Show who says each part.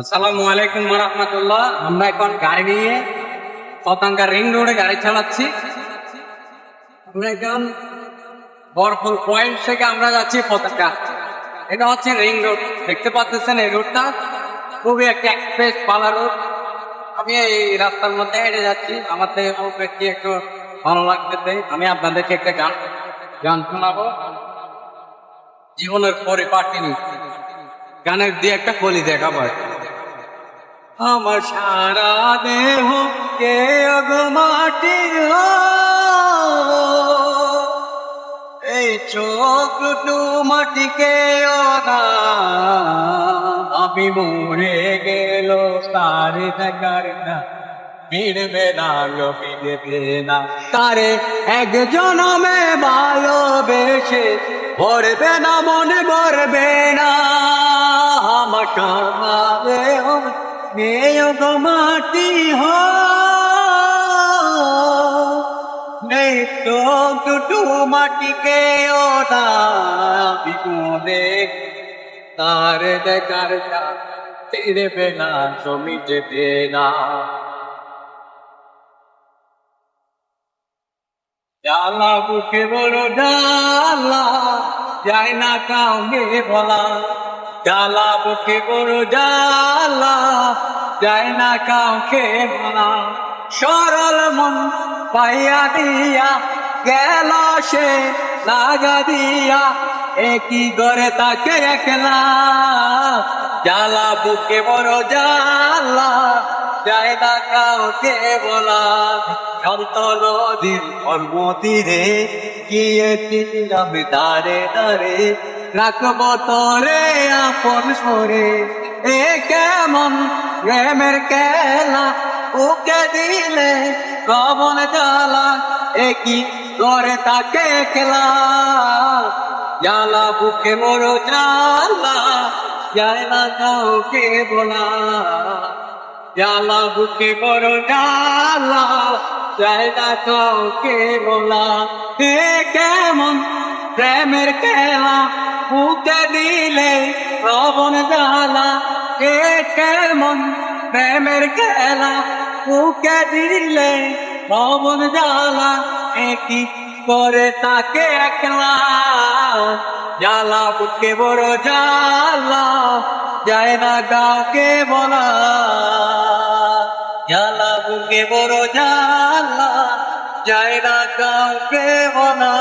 Speaker 1: আসসালামু আলাইকুম রহমতুল্লাহ। আমরা এখন গাড়ি নিয়ে পতাঙ্গা রিং রোডে গাড়ি চালাচ্ছি। আমরা এখন বরফুল পয়েন্ট থেকে আমরা যাচ্ছি পতাকা। এটা হচ্ছে রিং রোড। দেখতে পাচ্ছেন এই রোডটা? খুবই একটা এক্সপ্রেস পালা রোড। আমি এই রাস্তার মধ্যে হেঁটে যাচ্ছি। খুব বেশি একটু ভালো লাগতেছে। আমি আপনাদেরকে একটা গান গান শোনাবো। জীবনের পরিপাটি গানের দিয়ে একটা কলি দেখাবো। আমার সারা দেহ কে মাটি এই চোখ মাটিকে আমি মরে গেল তারে দেখার না ফিরবে না গো না তারে এক জনমে ভালোবেসে ভরবে না মনে ভরবে না আমার মাটি নেই তো দুটু মাটিকে ওটা বিকুনে তার দেখার ফিরবে না জমিতে না জ্বালা, বুকে বড় জ্বালা যায় না কাউকে বলা। জ্বালা বুকে বড় জ্বালা, যায় না কাউকে বলা। সরল মন পাইয়া দিয়া গেল সে, লাগা দিয়া একই ঘরে তাকে একলা। জ্বালা বুকে বড় জ্বালা, যায় না কাউকে বলা। শান্ত নদীর কর্মতীরে গিয়ে দিলাম দারে দারে রাখব তোরে আপন সরে। এ কেমন প্রেমের খেলা? ওকে দিলে কবন জ্বালা। একই করে তাকে খেলা? জ্বালা বুকে মোর জ্বালা। যায় না কাউকে বলা। জ্বালা বুকে বড় জ্বালা। যায় না কাউকে বলা। হে কেমন প্রেমের খেলা বুকে দিলে রবন জ্বালা। হে কেমন প্রেমের খেলা বুকে দিলে রবন জ্বালা। একই করে তাকে একলা? জ্বালা বুকে বড় জ্বালা, যায় না কাউকে বলা। জ্বালা বুকে বড় জ্বালা, যায় না কাউকে বলা।